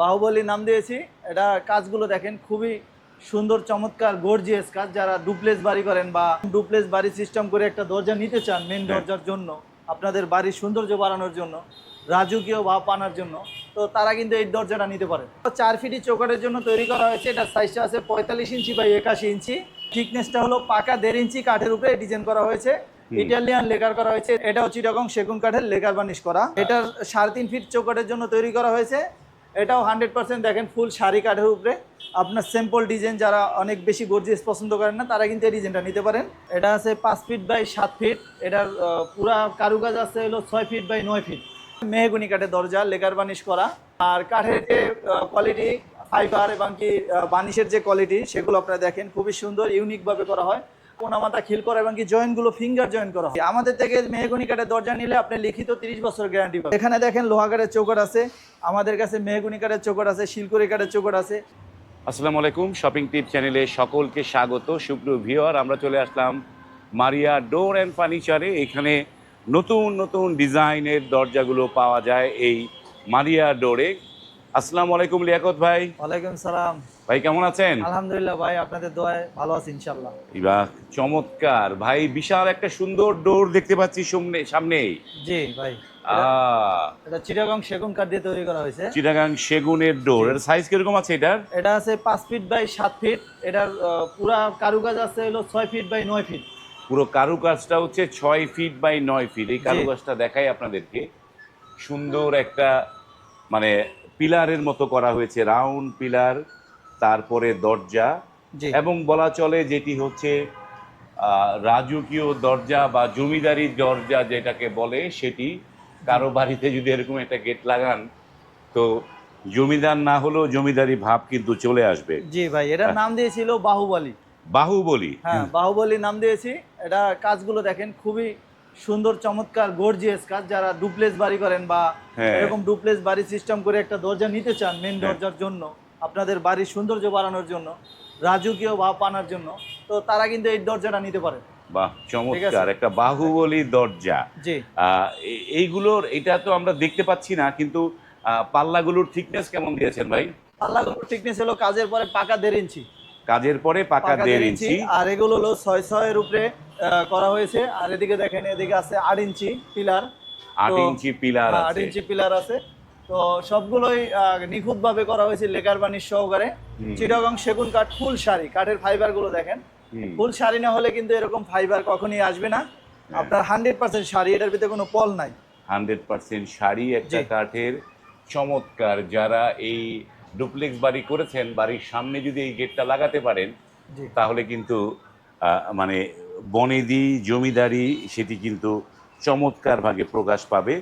বাহুবলী নাম দিয়েছি। এটা কাজগুলো দেখেন খুবই সুন্দর চমৎকার গর্জিয়াস কাজ। যারা ডুপ্লেস বাড়ি করেন বা ডুপ্লেস বাড়ি সিস্টেম করে একটা দরজা নিতে চান মেন দরজার জন্য আপনাদের বাড়ির সৌন্দর্য বাড়ানোর জন্য রাজকীয় ভাব আনার জন্য তো তারা কিন্তু এই দরজাটা নিতে পারে চার ফিটি চৌকাটের জন্য তৈরি করা হয়েছে। এটা সাইজটা আছে পঁয়তাল্লিশ ইঞ্চি বা একাশি ইঞ্চি। থিকনেসটা হলো পাকা দেড় ইঞ্চি কাঠের উপরে ডিজাইন করা হয়েছে। ইটালিয়ান লেকার করা হয়েছে। এটা হচ্ছে চিটাগং সেগুন কাঠের লেকার বানিশ করা। এটার সাড়ে তিন ফিট চৌকাটের জন্য তৈরি করা হয়েছে। এটাও হান্ড্রেড পার্সেন্ট দেখেন ফুল শাড়ি কাঠের উপরে। আপনার সিম্পল ডিজাইন যারা অনেক বেশি গর্জিয়াস পছন্দ করেন না, তারা কিন্তু এই ডিজাইনটা নিতে পারেন। এটা আছে পাঁচ ফিট বাই সাত ফিট এটার পুরা কারুকাজ আছে হলো ছয় ফিট বাই নয় ফিট মেহগুনি কাঠের দরজা, লেকার বানিশ করা। আর কাঠের যে কোয়ালিটি ফাইবার এবং কি বানিশের যে কোয়ালিটি সেগুলো আপনারা দেখেন। খুবই সুন্দর ইউনিকভাবে করা হয়। কোনামাতা খিল করা এবং কি জয়েন্টগুলো ফিঙ্গার জয়েন করা হয়। আমাদের থেকে মেহগুনি কাঠের দরজা নিলে আপনি লিখিত তিরিশ বছর গ্যারান্টি পাবেন। এখানে দেখেন লোহা কাঠের চৌকট আছে, আমাদের কাছে মেহগুনি কাঠের চৌকট আছে, শিলকুড়ি কাঠের চৌকট আছে। আসসালামু আলাইকুম শপিং টিপ চ্যানেলে সকলকে স্বাগত, সুপ্রিয় ভিওর আমরা চলে আসলাম মারিয়া ডোর অ্যান্ড ফার্নিচারে এখানে নতুন নতুন ডিজাইনের দরজাগুলো পাওয়া যায় এই মারিয়া ডোরে আসসালামু আলাইকুম লিয়াকত ভাই। ওয়ালাইকুম সালাম। ভাই কেমন আছেন? আলহামদুলিল্লাহ ভাই আপনাদের দোয়ায় ভালো আছি ইনশাল্লাহ ইবা চমৎকার। ভাই বিশাল একটা সুন্দর ডোর দেখতে পাচ্ছি সামনে সামনেই। জি ভাই। এটা চিটাগং সেগুন কাঠ দিয়ে তৈরি করা হয়েছে। চিটাগাং সেগুনের ডোর। এর সাইজ কীরকম আছে এটার? এটা আছে পাঁচ ফিট বাই সাত ফিট। এটার পুরা কারুকাজ আছে হলো ছয় ফিট বাই নয় ফিট। পুরো কারুকাজটা হচ্ছে ছয় ফিট বাই নয় ফিট। এই কারুকাজটা দেখাই আপনাদেরকে। সুন্দর একটা মানে পিলারের মতো করা হয়েছে রাউন্ড পিলার তারপরে দরজা এবং বলা চলে যেটি হচ্ছে রাজকীয় দরজা বা জমিদারি দরজা যেটাকে বলে সেটি কারও বাড়িতে যদি এরকম একটা গেট লাগান তো জমিদার না হলেও জমিদারি ভাব কিন্তু চলে আসবে। জি ভাই এটার নাম দিয়েছিল বাহুবলী। বাহুবলী। হ্যাঁ বাহুবলী নাম দিয়েছি। এটা কাজগুলো দেখেন খুবই সুন্দর চমৎকার গর্জিয়াস কাজ যারা ডুপ্লেস বাড়ি করেন বা হ্যাঁ। এরকম ডুপ্লেস বাড়ি সিস্টেম করে একটা দরজা নিতে চান মেন দরজার জন্য আপনাদের বাড়ির সৌন্দর্য বাড়ানোর জন্য রাজকীয় ভাব আনার জন্য তো তারা কিন্তু এই দরজাটা নিতে পারে। বাহ চমৎকার। একটা বাহুবলী দরজা। এইগুলোর এটা তো আমরা দেখতে পাচ্ছি না কিন্তু পাল্লাগুলোর থিকনেস কেমন দিয়েছেন ভাই? আল্লাহর ঠিকনেস হলো কাজের পরে পাকা দেড় ইঞ্চি কাজের পরে পাকা দেড় ইঞ্চি। আর এগুলো হলো ছয় ছয়ের উপরে করা হয়েছে। আর এদিকে দেখেন এদিকে আছে আট ইঞ্চি পিলার। আট ইঞ্চি পিলার হ্যাঁ, আট ইঞ্চি পিলার আছে। তো সবগুলোই নিখুঁত ভাবে করা হয়েছে লেকার বানিশ সহকারে। চিটাগং সেগুন কাঠ ফুল শাড়ি কাঠের ফাইবারগুলো দেখেন ফুল শাড়ি না হলে কিন্তু এরকম ফাইবার কখনই আসবে না। আপনার হান্ড্রেড পার্সেন্ট শাড়ি এটার ভিতরে কোনো পল নাই। হান্ড্রেড পার্সেন্ট শাড়ি একটা কাঠের চমৎকার যারা এই ডুপ্লেক্স বাড়ি করেছেন বাড়ির সামনে যদি এই গেটটা লাগাতে পারেন তাহলে কিন্তু মানে বনেদি জমিদারি সেটি কিন্তু চমৎকার ভাগে প্রকাশ পাবে।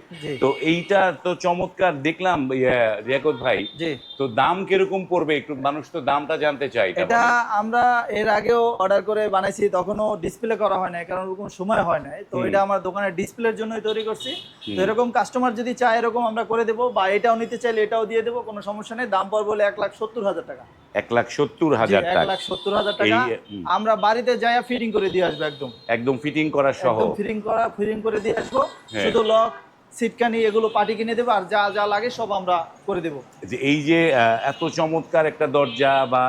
তো এইটা তো চমৎকার দেখলাম ইয়ে, রিয়াকত ভাই। তো দাম কীরকম পড়বে? একটু মানুষ তো দামটা জানতে চাই এটা আমরা এর আগেও অর্ডার করে বানাইছি তখনও ডিসপ্লে করা হয় না কারণ ওরকম সময় হয় না তো। এটা আমার দোকানের ডিসপ্লের জন্যই তৈরি করছি। তো এরকম কাস্টমার যদি চায় এরকম আমরা করে দেবো বা এটাও নিতে চাইলে এটাও দিয়ে দেবো কোনো সমস্যা নেই। দাম পড়বে বলে এক লাখ সত্তর হাজার টাকা। এক লাখ সত্তর হাজার এক টাকা। লাখ সত্তর হাজার টাকা। এই, আমরা বাড়িতে যাই ফিটিং করে দিয়ে আসব একদম। একদম ফিটিং করা সহ। ফিটিং করা ফিটিং করে দিয়ে আসব। হ্যাঁ। শুধু লক সিটকানি এগুলো পাটি কিনে দেবো আর যা যা লাগে সব আমরা করে দেবো। যে এই যে এত চমৎকার একটা দরজা বা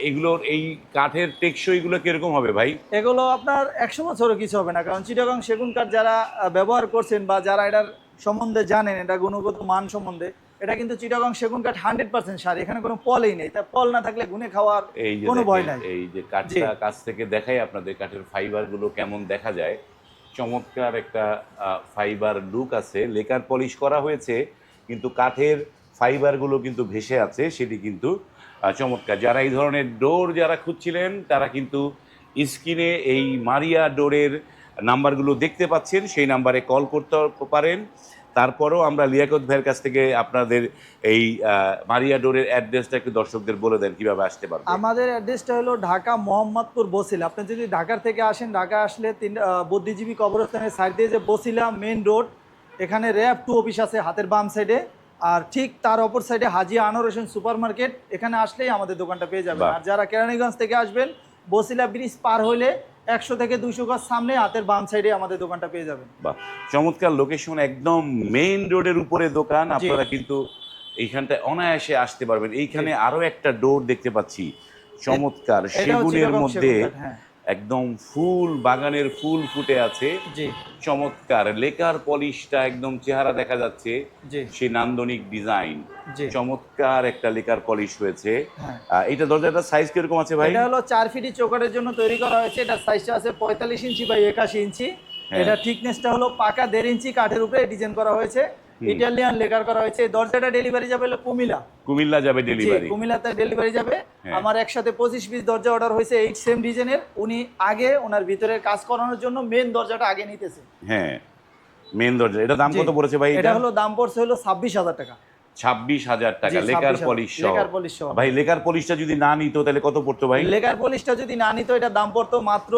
এগুলোর এই কাঠের টেকসইগুলো কীরকম হবে ভাই? এগুলো আপনার একশো বছরও কিছু হবে না কারণ চিটাগং সেগুন কাঠ যারা ব্যবহার করছেন বা যারা এটার সম্বন্ধে জানেন এটা গুণগত মান সম্বন্ধে এটা কিন্তু চিটাগং সেগুন কাঠ হান্ড্রেড পার্সেন্ট সার এখানে কোনো পলই নেই। তা পল না থাকলে গুনে খাওয়ার এই যে কোনো ভয় নাই। এই যে কাঠটা কাছ থেকে দেখাই আপনাদের কাঠের ফাইবারগুলো কেমন দেখা যায়। চমৎকার একটা ফাইবার লুক আছে। লেকার পলিশ করা হয়েছে কিন্তু কাঠের ফাইবারগুলো কিন্তু ভেসে আছে সেটি কিন্তু চমৎকার। যারা এই ধরনের ডোর যারা খুঁজছিলেন তারা কিন্তু স্ক্রিনে এই মারিয়া ডোরের নাম্বারগুলো দেখতে পাচ্ছেন। সেই নাম্বারে কল করতে পারেন। তারপরেও আমরা লিয়াকত ভাইয়ের কাছ থেকে আপনাদের এই মারিয়া ডোরের অ্যাড্রেসটা একটু দর্শকদের বলে দেন কীভাবে আসতে পারবে? আমাদের অ্যাড্রেসটা হলো ঢাকা মোহাম্মদপুর বসিলা। আপনি যদি ঢাকার থেকে আসেন ঢাকা আসলে তিন বুদ্ধিজীবী কবরস্থানের সাইড দিয়ে যে বসিলা মেন রোড এখানে র্যাব টু অফিস আছে হাতের বাম সাইডে আর ঠিক তার অপর সাইডে হাজি আনোয়ার হোসেন সুপার মার্কেট এখানে আসলেই আমাদের দোকানটা পেয়ে যাবেন। আর যারা কেরানীগঞ্জ থেকে আসবেন বসিলা ব্রিজ পার হইলে একশো থেকে দুইশো গজ সামনে হাতের বাম সাইডে আমাদের দোকানটা পেয়ে যাবেন। বা চমৎকার লোকেশন একদম মেইন রোডের উপরে দোকান। আপনারা কিন্তু এইখানটায় অনায়াসে আসতে পারবেন। এইখানে আরও একটা ডোর দেখতে পাচ্ছি। চমৎকার সেগুনের মধ্যে একদম ফুল বাগানের ফুল ফুটে আছে। চমৎকার লেকার পলিশটা একদম চেহারা দেখা যাচ্ছে। সেই নান্দনিক ডিজাইন। চমৎকার একটা লেকার পলিশ হয়েছে। হ্যাঁ। এটা দরজাটার সাইজ কীরকম আছে ভাই? এটা হলো চার ফিটি চৌকাটের জন্য তৈরি করা হয়েছে। এটা সাইজটা আছে পঁয়তাল্লিশ ইঞ্চি বাই একাশি ইঞ্চি হ্যাঁ। এটা থিকনেসটা হলো পাকা দেড় ইঞ্চি কাঠের উপরে ডিজাইন করা হয়েছে। ইটালিয়ান লেকার করা হয়েছে। দরজাটা ডেলিভারি যাবে হলো কুমিলা কুমিল্লা যাবে ডেলিভারি কুমিল্লাতে ডেলিভারি যাবে। হ্যাঁ। আমার একসাথে পঁচিশ পিস দরজা অর্ডার হয়েছে এই সেম ডিজাইনের উনি আগে ওনার ভিতরের কাজ করানোর জন্য মেন দরজাটা আগে নিতেছে। হ্যাঁ মেন দরজা। এটা দাম কত পড়েছে ভাই এটা হলো দাম পড়ছে হলো ছাব্বিশ হাজার টাকা। ছাব্বিশ হাজার টাকা। জি, লেকার পলিশ লেকার পলিশ ভাই লেকার পলিশটা যদি না নিত তাহলে কত পড়তো ভাই? লেকার পলিশটা যদি না নিত এটা দাম পড়তো মাত্র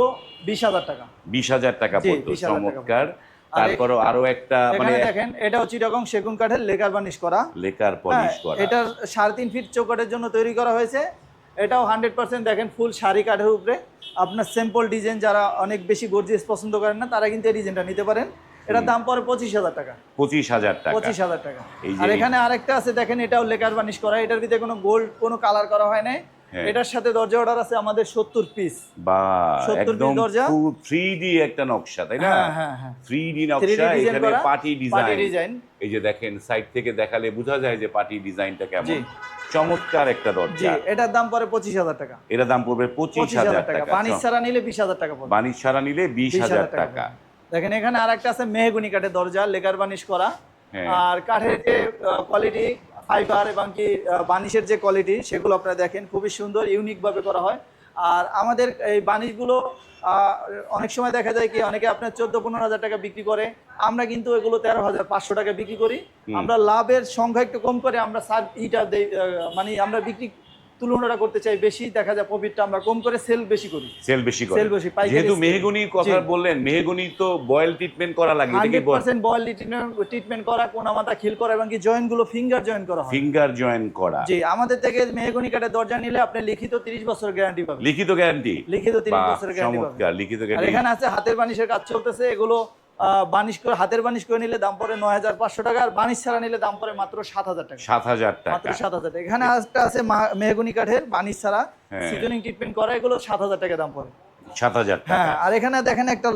বিশ হাজার টাকা। বিশ হাজার টাকা পড়তো। চমৎকার। আর আরও একটা মানে দেখেন এটা এরকম সেগুন কাঠের লেকার বানিশ করা। লেকার হ্যাঁ, পলিশ করা। এটা সাড়ে তিন ফিট চৌকাটের জন্য তৈরি করা হয়েছে। এটাও হান্ড্রেড পার্সেন্ট দেখেন ফুল শাড়ি কাঠের উপরে। আপনার সিম্পল ডিজাইন যারা অনেক বেশি গর্জিয়াস পছন্দ করেন না তারা কিন্তু এই ডিজাইনটা নিতে পারেন। এটার দাম পড়ে পঁচিশ হাজার টাকা। পঁচিশ হাজার টাকা। পঁচিশ হাজার টাকা। আর এখানে আরেকটা আছে দেখেন এটাও লেকার বানিশ করা। এটার ভিতরে কোনো গোল্ড কোনো কালার করা হয় নাই। এটার সাথে দরজা অর্ডার আছে আমাদের সত্তর পিস বা একদম দরজা। থ্রি ডি একটা নকশা তাই না? হ্যাঁ হ্যাঁ হ্যাঁ। থ্রি ডি নকশা এখানে পার্টি ডিজাইন এই যে দেখেন সাইড থেকে দেখালে বোঝা যায় যে পার্টি ডিজাইনটা কেমন। চমৎকার একটা দরজা। এটার দাম পড়ে পঁচিশ হাজার টাকা। এর দাম পড়বে পঁচিশ হাজার টাকা। বানিশ ছাড়া নিলে বিশ হাজার টাকা বানিশ ছাড়া নিলে বিশ হাজার টাকা দেখেন এখানে আরেকটা আছে মেহগুনি কাঠের দরজা লেকার বানিশ করা। হ্যাঁ। আর কাঠের যে কোয়ালিটি ফাইবার এবং কি বানিশের যে কোয়ালিটি সেগুলো আপনারা দেখেন। খুবই সুন্দর ইউনিকভাবে করা হয়। আর আমাদের এই বানিশগুলো অনেক সময় দেখা যায় কি অনেকে আপনার চোদ্দ পনেরো হাজার টাকা বিক্রি করে। আমরা কিন্তু এগুলো তেরো হাজার পাঁচশো টাকা বিক্রি করি। আমরা লাভের সংখ্যা একটু কম করে আমরা সার ইটা দেই মানে আমরা বিক্রি তুলনাটা করতে চাই বেশি দেখা যায় প্রফিটটা আমরা কম করে সেল বেশি করি। সেল বেশি করে। Sell বেশি, পাইকারি যেহেতু। মেহগুনির কথা বললেন মেহগুনি তো বয়েল ট্রিটমেন্ট করা লাগে এটা কি বয়েল ট্রিটমেন্ট করা কোনা মাথা খিল করা এবং কি জয়েন্টগুলো ফিঙ্গার জয়েন করা হয়। ফিঙ্গার জয়েন করা। জি আমাদের থেকে মেহগনি কাঠের দরজা নিলে আপনি লিখিত 30 বছর গ্যারান্টি পাবেন। লিখিত গ্যারান্টি লিখিত 30 বছরের গ্যারান্টি পাবেন। লিখিত গ্যারান্টি এখানে আছে হাতের বানিশের কাজ চলতেছে এগুলো বানিশ করে হাতের বানিশ করে নিলে দাম পড়ে নয় হাজার পাঁচশো টাকা আর বানিশ ছাড়া নিলে দাম পড়ে মাত্র সাত হাজার টাকা। সাত হাজার মাত্র টাকা সাত হাজার টাকা। এখানে একটা আছে মেহগুনি কাঠের বানিশ ছাড়া। হ্যাঁ। সিজনিং ট্রিটমেন্ট করা এগুলো সাত হাজার টাকা দাম পড়ে। সাত হাজার হ্যাঁ আর এখানে দেখেন একটা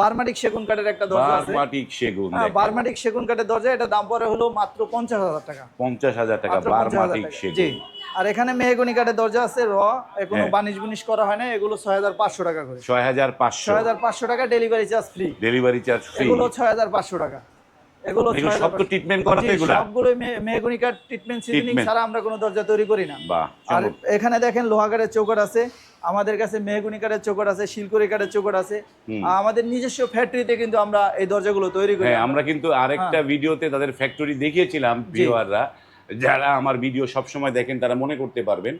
বার্মাটিক সেগুন কাঠের একটা দরজা আছে। সেগুন হ্যাঁ বার্মাটিক সেগুন কাঠের দরজা এটা দাম পড়ে হলো মাত্র পঞ্চাশ হাজার টাকা। পঞ্চাশ হাজার টাকা মাত্র 50,000 বারমাটিক টাকা। সেগুন। আর এখানে মেহগনি কাঠের দরজা আছে র কোনো হ্যাঁ। বানিশ বুনিশ করা হয় না এগুলো ছয় হাজার পাঁচশো টাকা করে। ছয় হাজার পাঁচশো। ছয় হাজার পাঁচশো টাকা delivery charge free delivery charge free এগুলো ছয় হাজার পাঁচশো টাকা। এগুলো এগুলো 6,500 সব তো ট্রিটমেন্ট করা তো জি, সবগুলো ট্রিটমেন্ট সিজনিং ছাড়া আমরা কোনো দরজা তৈরি করি না। আর এখানে দেখেন লোহাগাড়ের চৌকাট আছে আমাদের কাছে মেহগুনি কাঠের চৌকাট আছে শিলকুড়ি কাঠের চৌকাট আছে। আমাদের নিজস্ব ফ্যাক্টরিতে কিন্তু আমরা এই দরজাগুলো তৈরি করি। হ্যাঁ আমরা কিন্তু আরেকটা ভিডিওতে তাদের ফ্যাক্টরি দেখিয়েছিলাম ভিউয়াররা। যারা আমার ভিডিও সবসময় দেখেন তারা মনে করতে পারবেন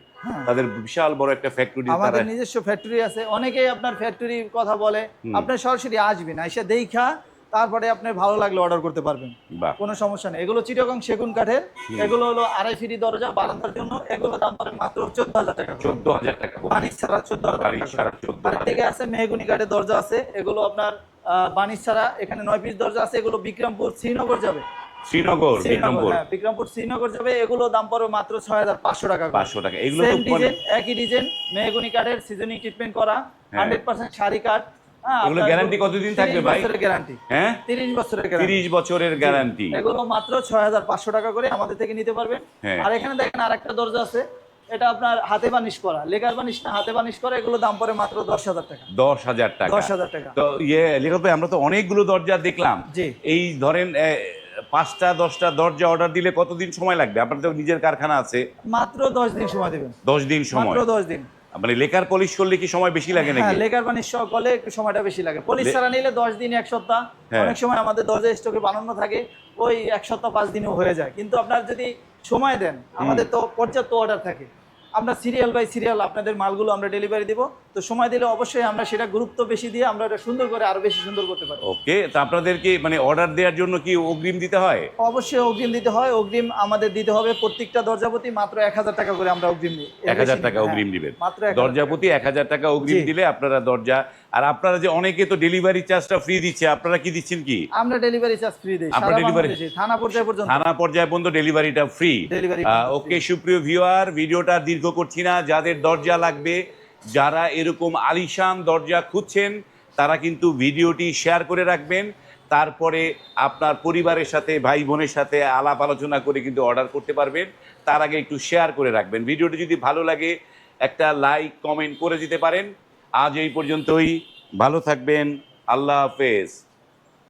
তাদের বিশাল বড় একটা ফ্যাক্টরি আমাদের নিজস্ব ফ্যাক্টরি আছে। অনেকেই আপনার ফ্যাক্টরির কথা বলে। আপনার সরাসরি আসবেন এসে দেখা তারপরে আপনি ভালো লাগলে অর্ডার করতে পারবেন। কোনো সমস্যা নেই। এগুলো চিটাগং সেগুন কাঠের। এগুলো হলো আড়াই ফিটি দরজা বারান্দার জন্য। এগুলো দাম পড়ে মাত্র চোদ্দ হাজার টাকা। চোদ্দ হাজার টাকা। বানিশ ছাড়া চোদ্দ হাজার থেকে আছে মেহগুনি কাঠের দরজা আছে। এগুলো আপনার বানিশ ছাড়া এখানে নয় পিস দরজা আছে। এগুলো বিক্রমপুর শ্রীনগর যাবে। শ্রীনগর বিক্রমপুর। হ্যাঁ বিক্রমপুর শ্রীনগর যাবে। এগুলো দাম পড়বে মাত্র ছয় হাজার পাঁচশো টাকা পাঁচশো টাকা। এগুলো একই ডিজাইন মেহগুনি কাঠের সিজনিং ট্রিটমেন্ট করা। হান্ড্রেড পার্সেন্ট শাড়ি কাঠ। হ্যাঁ, এগুলো আপনার guarantee কতদিন থাকবে ভাই? গ্যারান্টি হ্যাঁ? তিরিশ বছরের গ্যারান্টি তিরিশ বছরের গ্যারান্টি এগুলো মাত্র ছয় হাজার পাঁচশো টাকা করে আমাদের থেকে নিতে পারবেন। হ্যাঁ। আর এখানে দেখেন দরজা আছে। এটা আপনার হাতে বানিশ করা। বানিশ না হাতে বানিশ করা এগুলো দাম পড়ে মাত্র দশ হাজার টাকা। দশ হাজার টাকা। দশ হাজার টাকা। তো ইয়ে লেখক ভাই আমরা তো অনেকগুলো দরজা দেখলাম। জি। এই ধরেন পাঁচটা দশটা দরজা অর্ডার দিলে কতদিন সময় লাগবে? আপনার তো নিজের কারখানা আছে। মাত্র দশ দিন সময় দেবেন। দশ দিন সময়। দশ দিন। মানে লেকার পলিশ করলে কি সময় বেশি লাগে নাকি? হ্যাঁ লেকার পলিশ করলে একটু সময়টা বেশি লাগে। পলিশ ছাড়া নিলে দশ দিন এক সপ্তাহ। হ্যাঁ। অনেক সময় আমাদের দরজা স্টকে বানানো থাকে ওই এক সপ্তাহ পাঁচ দিনেও হয়ে যায়। কিন্তু আপনার যদি সময় দেন আমাদের তো পর্যাপ্ত অর্ডার থাকে। আমরা সিরিয়াল বাই সিরিয়াল আপনাদের মালগুলো আমরা ডেলিভারি দিব। তো সময় দিলে অবশ্যই আমরা সেটা গুরুত্ব বেশি দিয়ে আমরা এটা সুন্দর করে আরও বেশি সুন্দর করতে পারি। ওকে তো আপনাদেরকে মানে অর্ডার দেওয়ার জন্য কি অগ্রিম দিতে হয়? অবশ্যই অগ্রিম দিতে হয় অগ্রিম আমাদের দিতে হবে প্রত্যেকটা দরজাপতি মাত্র এক হাজার টাকা করে আমরা অগ্রিম দিই। এক হাজার টাকা অগ্রিম হ্যাঁ, দিবেন। মাত্র দরজাপতি এক হাজার টাকা অগ্রিম দিলে আপনারা দরজা আর আপনারা যে অনেকে তো ডেলিভারি চার্জটা ফ্রি দিচ্ছে আপনারা কি দিচ্ছেন কি? আমরা ডেলিভারি চার্জ ফ্রি দিই delivery- বাংলাদেশে, থানা পর্যায়ে পর্যন্ত। থানা পর্যায়ে পর্যন্ত ডেলিভারিটা ফ্রি ওকে সুপ্রিয় ভিউয়ার ভিডিওটা দীর্ঘ করছি না। যাদের দরজা লাগবে যারা এরকম আলিশান দরজা খুঁজছেন, তারা কিন্তু ভিডিওটি শেয়ার করে রাখবেন। তারপরে আপনার পরিবারের সাথে, ভাই বোনের সাথে আলাপ আলোচনা করে কিন্তু অর্ডার করতে পারবেন। তার আগে একটু শেয়ার করে রাখবেন। ভিডিওটি যদি ভালো লাগে, একটা লাইক, কমেন্ট করে দিতে পারেন। আজ এই পর্যন্তই। ভালো থাকবেন। আল্লাহ হাফেজ।